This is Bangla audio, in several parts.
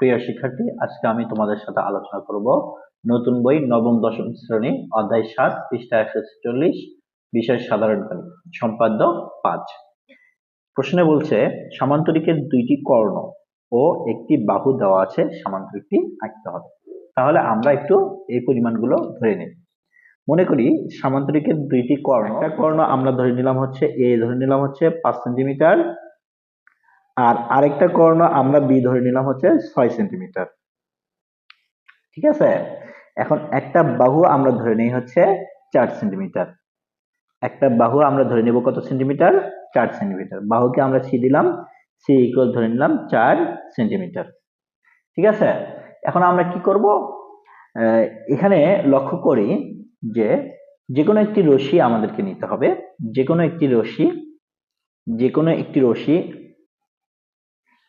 প্রিয় শিক্ষার্থী, আজকে আমি তোমাদের সাথে আলোচনা করব নতুন বই নবম, দশম শ্রেণি, অধ্যায় সাত, পৃষ্ঠা একশো ছেচল্লিশ, বিষয় সাধারণ গণিত, সম্পাদ্য পাঁচ। প্রশ্নে বলছে, সামান্তরিকের দুইটি কর্ণ ও একটি বাহু দেওয়া আছে, সামান্তরিকটি আঁকতে হবে। তাহলে আমরা একটু এই পরিমাণগুলো ধরে নিই। মনে করি, সামান্তরিকের দুইটি কর্ণ, একটা কর্ণ আমরা ধরে নিলাম হচ্ছে, এ ধরে নিলাম হচ্ছে পাঁচ সেন্টিমিটার আর আরেকটা কর্ণ আমরা বি ধরে নিলাম হচ্ছে ছয় সেন্টিমিটার ঠিক আছে? এখন একটা বাহু আমরা ধরে নিই হচ্ছে চার সেন্টিমিটার একটা বাহু আমরা ধরে নেব কত সেন্টিমিটার চার সেন্টিমিটার বাহুকে আমরা সি দিলাম সি ইকুয়াল ধরে নিলাম চার সেন্টিমিটার ঠিক আছে? এখন আমরা কি করব? এখানে লক্ষ্য করি যে যে কোনো একটি রশি আমাদেরকে নিতে হবে। যে কোনো একটি রশি যে কোনো একটি রশি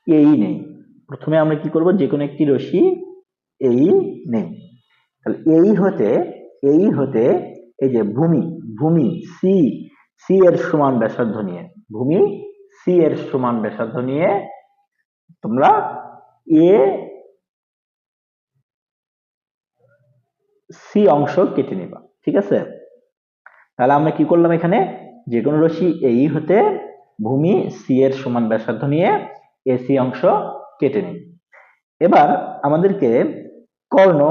এই নেই। প্রথমে আমরা কি করব? যে কোনো একটি রশি এই নেই। তাহলে এই হতে এই হতে এই যে ভূমি ভূমি সি সি এর সমান ব্যাসার্ধ নিয়ে, ভূমি সি এর সমান ব্যাসার্ধ নিয়ে তোমরা এ সি অংশ কেটে নিবা, ঠিক আছে? তাহলে আমরা কি করলাম এখানে? যে কোনো রশি এই হতে ভূমি সি এর সমান ব্যাসার্ধ নিয়ে এসি অংশ কেটে নিই। এবার আমাদেরকে কর্ণ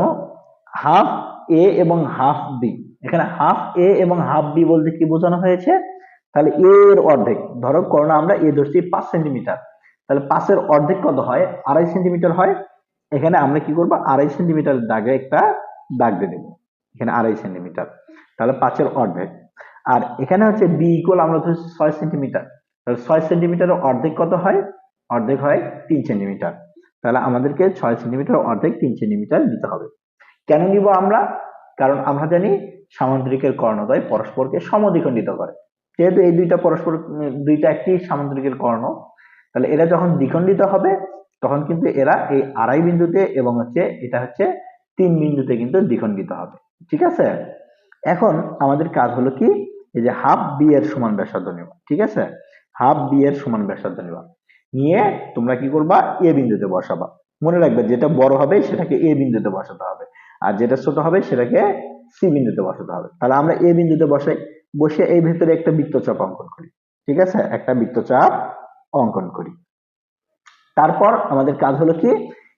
হাফ এ এবং হাফ বি এখানে হাফ এ এবং হাফ বি বলতে কি বোঝানো হয়েছে? তাহলে এ এর অর্ধেক, ধরো কর্ণ আমরা এ ধরছি পাঁচ সেন্টিমিটার, তাহলে পাঁচের অর্ধেক কত হয়? আড়াই সেন্টিমিটার হয়। এখানে আমরা কি করব? আড়াই সেন্টিমিটার দাগে একটা দাগ দিয়ে দেবো, এখানে আড়াই সেন্টিমিটার, তাহলে পাঁচের অর্ধেক। আর এখানে হচ্ছে বি ইকুয়াল আমরা ধরছি ছয় সেন্টিমিটার, তাহলে ছয় সেন্টিমিটারের অর্ধেক কত হয়? অর্ধেক হয় তিন সেন্টিমিটার তাহলে আমাদেরকে ছয় সেন্টিমিটার অর্ধেক তিন সেন্টিমিটার দিতে হবে। কেন নিব আমরা? কারণ আমরা জানি সামুদ্রিকের কর্ণদ্বয় পরস্পরকে সমদ্বিখণ্ডিত করে যেহেতু এই দুইটা পরস্পর, দুইটা একটি সামুদ্রিকের কর্ণ, তাহলে এরা যখন দ্বিখণ্ডিত হবে, তখন কিন্তু এরা এই আড়াই বিন্দুতে এবং হচ্ছে এটা হচ্ছে তিন বিন্দুতে কিন্তু দ্বিখণ্ডিত হবে। ঠিক আছে? এখন আমাদের কাজ হলো কি? এই যে হাফ বি এর সমান ব্যাসার্ধ নেওয়া। ঠিক আছে? হাফ বি এর সমান ব্যাসার্ধ নেওয়া। নিয়ে তোমরা কি করবা? এ বিন্দুতে বসাবা। মনে রাখবে, যেটা বড় হবে, সেটাকে এ বিন্দুতে বসাতে হবে। আর যেটা ছোট হবে, সেটাকে সি বিন্দুতে বসাতে হবে। তাহলে আমরা এ বিন্দুতে বসাই বসে এই ভেতরে একটা বৃত্তচাপ অঙ্কন করি। ঠিক আছে? একটা বৃত্তচাপ অঙ্কন করি। তারপর আমাদের কাজ হলো কি?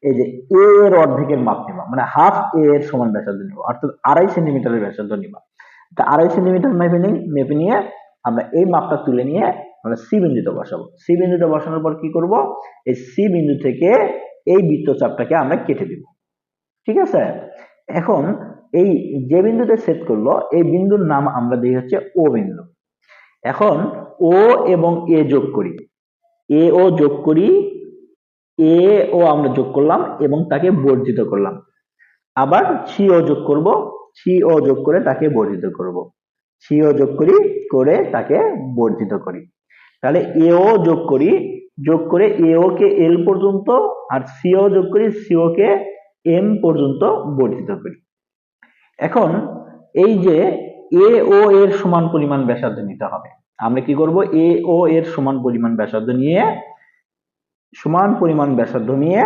এই যে এ এর অর্ধেকের মাপ নেবা। মানে হাফ এ এর সমান ব্যাসার্ধ নিবা। অর্থাৎ আড়াই সেন্টিমিটারের ব্যাসার্ধ নিবা। তা আড়াই সেন্টিমিটার মেপে নিই, মেপে নিয়ে আমরা এই মাপটা তুলে নিয়ে আমরা সি বিন্দুতে বসাবো। সি বিন্দুতে বসানোর পর কি করব? এই সি বিন্দু থেকে এই বৃত্তচাপটাকে আমরা কেটে দিব। ঠিক আছে? এখন এই যে বিন্দুতে সেট করল, এই বিন্দুর নাম আমরা দিই হচ্ছে ও বিন্দু। এখন ও এবং এ যোগ করি। এ ও যোগ করি, এ ও আমরা যোগ করলাম এবং তাকে বর্জিত করলাম। আবার সি ও যোগ করব, সি ও যোগ করে তাকে বর্জিত করব। সি ও যোগ করি, করে তাকে বর্জিত করি। তাহলে এও যোগ করি, যোগ করে এও কে এল পর্যন্ত আর সিও যোগ করি, সিও কে এম পর্যন্ত বর্ধিত করি। এখন এই যে এ ও এর সমান পরিমাণ ব্যাসার্ধ নিতে হবে, আমরা কি করব? এ ও এর সমান পরিমাণ ব্যাসার্ধ নিয়ে, সমান পরিমাণ ব্যাসার্ধ নিয়ে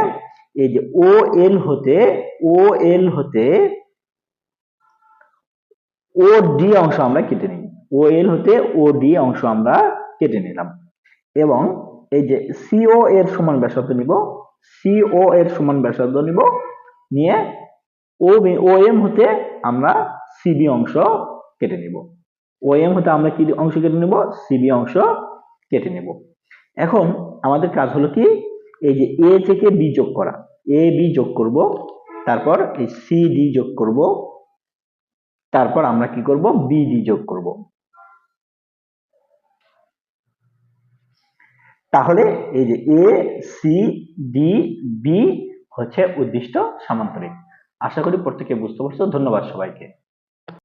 এই যে ও এল হতে ও এল হতে ও ডি অংশ আমরা কেটে নিই। ও এল হতে ও ডি অংশ আমরা কেটে নিলাম। এবং এই যে সিও এর সমান ব্যাসার্ধ নিব সিও এর সমান ব্যাসার্ধ নিব, নিয়ে ও ও এম হতে আমরা সিবি অংশ কেটে নিব। ও এম হতে আমরা কি অংশ কেটে নিব? সিবি অংশ কেটে নিব। এখন আমাদের কাজ হলো কি? এই যে এ থেকে বি যোগ করা। এ বি যোগ করব, তারপর এই সি ডি যোগ করব, তারপর আমরা কি করব? বি ডি যোগ করব। তাহলে এই যে এ সি ডি বি হচ্ছে উদ্দিষ্ট সামান্তরিক। আশা করি প্রত্যেকে বুঝতে পারছ। ধন্যবাদ সবাইকে।